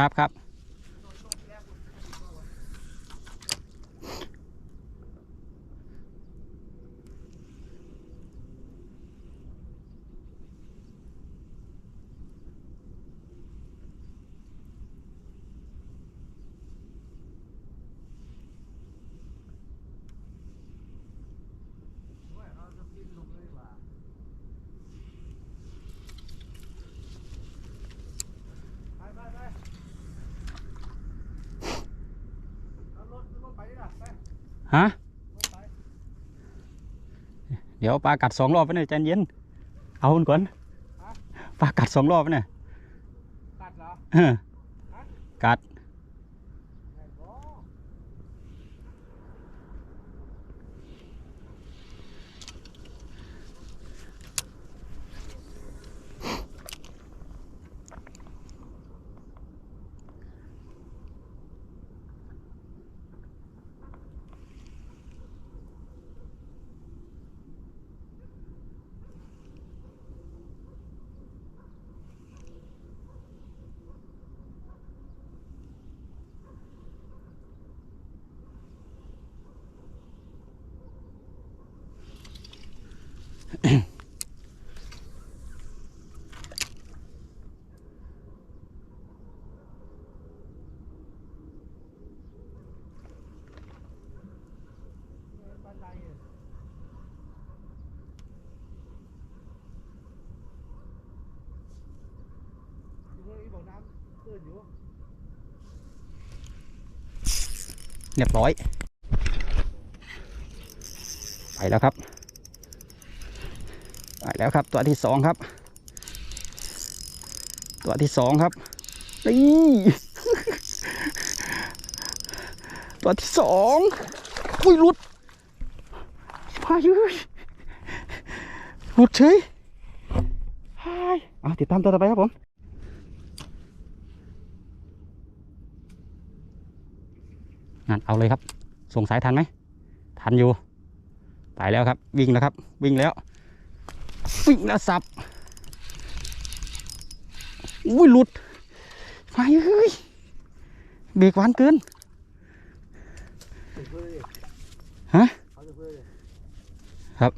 ครับครับ ไปไปไปเอารถรถไปดิล่ะไป ฮะรถไปเดี๋ยวปลากัดสองรอบไปเนี่ยใจเย็น เอามันก่อนปลากัดสองรอบไปเนี่ยตัดเหรอเออกัด ไอ้บ่ บันได เรียบร้อย ไปแล้วครับ ไปแล้วครับ ตัวที่สองครับ ตัวที่สองครับนี่ตัวที่สองอุ้ยหลุดพายุหลุดเฉยฮายเอาติดตามตัวต่อไปครับผมนั่นเอาเลยครับ ส่งสายทันไหมทันอยู่ ไปแล้วครับ วิ่งแล้วครับ วิ่งแล้ว วิ่งแล้วสับอุ้ยหลุดไฟเฮ้ยเบรกหวานเกินฮะครับ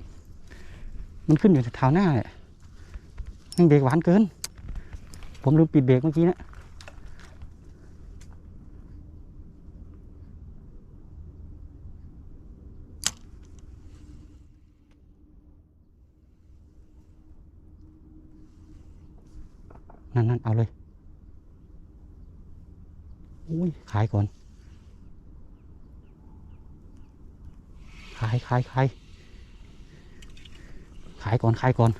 มันขึ้นอยู่ที่เท้าหน้าเลยยังเบรกหวานเกิน ผมลืมปิดเบรกเมื่อกี้นะ นั่นนั่นเอาเลยอุ้ยขายก่อน ขายขายขายขายก่อนขายก่อน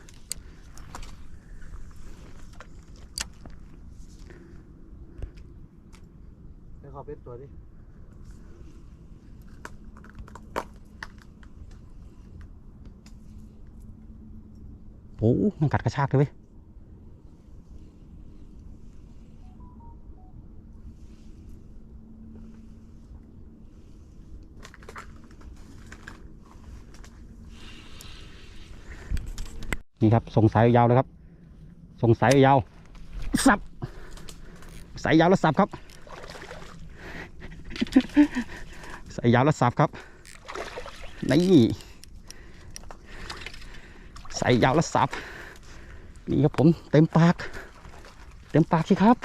ให้เขาเป็นตัวดิโอ้มันกัดกระชากเลยเว้ย นี่ครับส่งสายยาวเลยครับ ส่งสายยาว สับ สายยาวแล้วสับครับ สายยาวแล้วสับครับ นี่ใส่ยาวแล้วสับ นี่ครับผมเต็มปาก เต็มปากสิครับ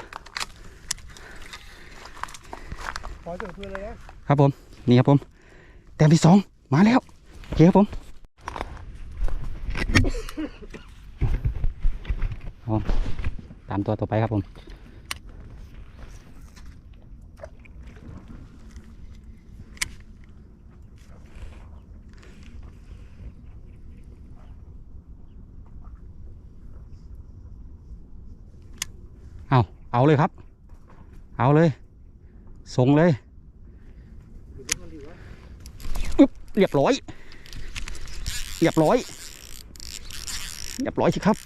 ขอถึงเพื่อนเลยนะครับผม นี่ครับผม แต้มที่สองมาแล้วโอเคครับผมครับ ผมตามตัวต่อไปครับผมเอาเอาเลยครับ เอาเลย ส่งเลยเรียบร้อย เรียบร้อย เรียบร้อยสิครับ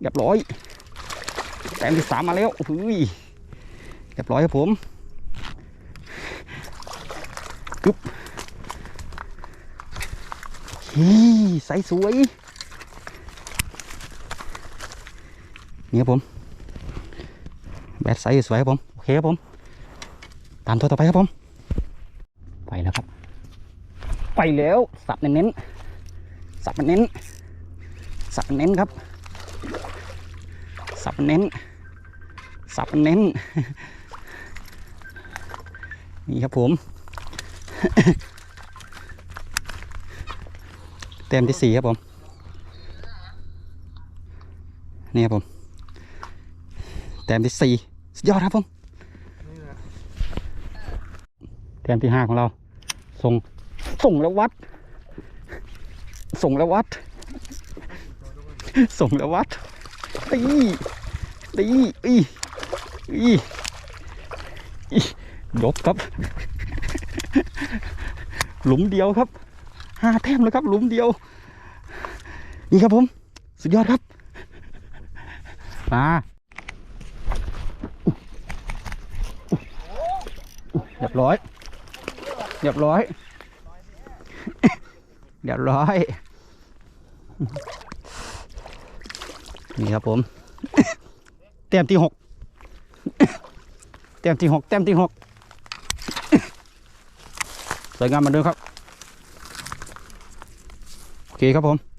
เรียบร้อยแต้มที่สามมาแล้วอุ้ยเรียบร้อยครับผมกึบฮีใสสวยนี่ครับผมแบตไซส์สวยครับผม โอเคครับผม ตามตัวต่อไปครับผม ไปแล้วครับ ไปแล้ว สับเน้นๆสับเน้นๆ สับเน้นครับ สับเน้น สับเน้น นี่ครับผม เต็มที่สี่ครับผม นี่ครับผมแต้มที่สี่สุดยอดครับผมนี่นะแต้มที่ห้าของเรา ส่ง ส่งแล้ววัด ส่งแล้ววัด ส่งแล้ววัดตีตีอีอีอียกครับ หลุมเดียวครับห้าแต้มแล้วครับ หลุมเดียว นี่ครับผม สุดยอดครับมาเรียบร้อยเรียบร้อยเรียบร้อย นี่ครับผม เต็มที่หกเต็มที่หกเต็มที่หกสวยงามเหมือนเดิมครับ โอเคครับผม